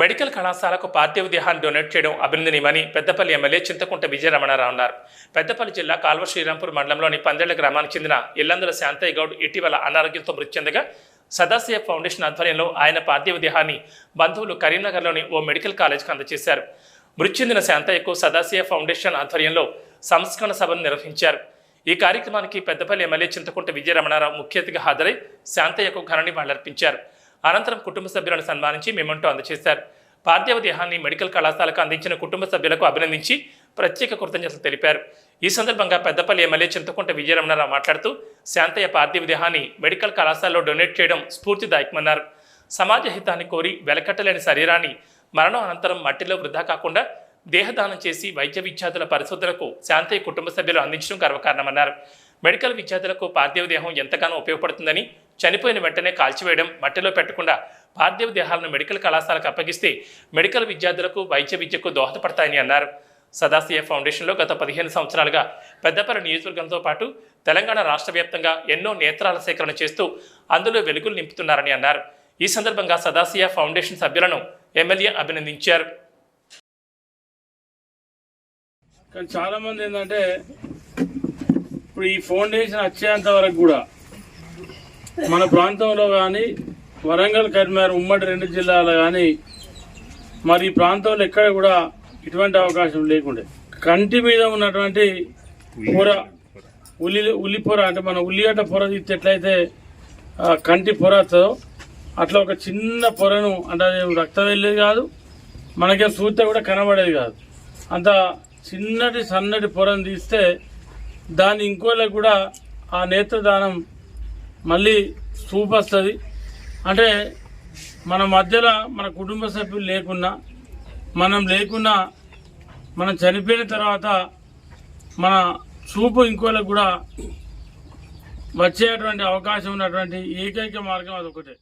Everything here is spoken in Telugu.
మెడికల్ కళాశాలకు పార్థివ దేహాన్ని డొనేట్ చేయడం అభినందనీయమని పెద్దపల్లి ఎమ్మెల్యే చింతకుంట విజయరమణారావు అన్నారు. పెద్దపల్లి జిల్లా కాల్వ శ్రీరాంపూర్ మండలంలోని పందేళ్ళ గ్రామానికి చెందిన ఇల్లందుల శాంతయ్య గౌడ్ ఇటీవల అనారోగ్యంతో మృతి చెందగా సదాశివ ఫౌండేషన్ ఆధ్వర్యంలో ఆయన పార్థివ దేహాన్ని బంధువులు కరీంనగర్లోని ఓ మెడికల్ కాలేజ్కి అందజేశారు. మృతి చెందిన శాంతయ్యకు సదాశివ ఫౌండేషన్ ఆధ్వర్యంలో సంస్కరణ సభను నిర్వహించారు. ఈ కార్యక్రమానికి పెద్దపల్లి ఎమ్మెల్యే చింతకుంట విజయరమణారావు ముఖ్య అతిథిగా హాజరై శాంతయ్యకు ఘన నివాళులర్పించారు. అనంతరం కుటుంబ సభ్యులను సన్మానించి మెమంటో అందజేశారు. పార్థివ దేహాన్ని మెడికల్ కళాశాలకు అందించిన కుటుంబ సభ్యులకు అభినందించి ప్రత్యేక కృతజ్ఞతలు తెలిపారు. ఈ సందర్భంగా పెద్దపల్లి ఎమ్మెల్యే చింతకుంట విజయరమణారావు మాట్లాడుతూ శాంతయ్య పార్థివ దేహాన్ని మెడికల్ కళాశాలలో డొనేట్ చేయడం స్ఫూర్తిదాయకమన్నారు. సమాజ హితాన్ని కోరి వెలకట్టలేని శరీరాన్ని మరణం అనంతరం మట్టిలో వృధా కాకుండా దేహదానం చేసి వైద్య విద్యార్థుల పరిశోధనకు శాంతయ్య కుటుంబ సభ్యులు అందించడం గర్వకారణమన్నారు. మెడికల్ విద్యార్థులకు పార్థివ దేహం ఎంతగానో ఉపయోగపడుతుందని చనిపోయిన వెంటనే కాల్చివేయడం మట్టిలో పెట్టకుండా పార్థివ దేహాలను మెడికల్ కళాశాలకు అప్పగిస్తే మెడికల్ విద్యార్థులకు వైద్య విద్యకు దోహదపడతాయని అన్నారు. సదాశివ ఫౌండేషన్లో గత పదిహేను సంవత్సరాలుగా పెద్దపల్లి నియోజకవర్గంతో పాటు తెలంగాణ రాష్ట్ర వ్యాప్తంగా ఎన్నో నేత్రాల సేకరణ చేస్తూ అందులో వెలుగులు నింపుతున్నారని అన్నారు. ఈ సందర్భంగా సదాశివ ఫౌండేషన్ సభ్యులను ఎమ్మెల్యే అభినందించారు. కానీ ఏంటంటే ఇప్పుడు ఈ ఫౌండేషన్ వచ్చేంత వరకు కూడా మన ప్రాంతంలో కానీ వరంగల్ కరీంనగర్ ఉమ్మడి రెండు జిల్లాలో కానీ మరి ఈ ప్రాంతంలో ఎక్కడ కూడా ఇటువంటి అవకాశం లేకుండే. కంటి మీద ఉన్నటువంటి పొర ఉల్లి ఉల్లి పొర అంటే మన ఉల్లిగడ్డ పొర తీస్తే ఎట్లయితే కంటి పొర వస్తుందో అట్లా ఒక చిన్న పొరను అంటే రక్తం వెళ్ళేది కాదు మనకేం చూస్తే కూడా కనబడేది కాదు. అంత చిన్నటి సన్నటి పొరను తీస్తే దాన్ని ఇంకోళ్ళకి కూడా ఆ నేత్రదానం మళ్ళీ చూపు వస్తుంది అంటే మన మధ్యలో మన కుటుంబ సభ్యులు లేకున్నా మనం లేకున్నా మనం చనిపోయిన తర్వాత మన చూపు ఇంకోళ్ళకు కూడా వచ్చేటువంటి అవకాశం ఉన్నటువంటి ఏకైక మార్గం అదొకటే.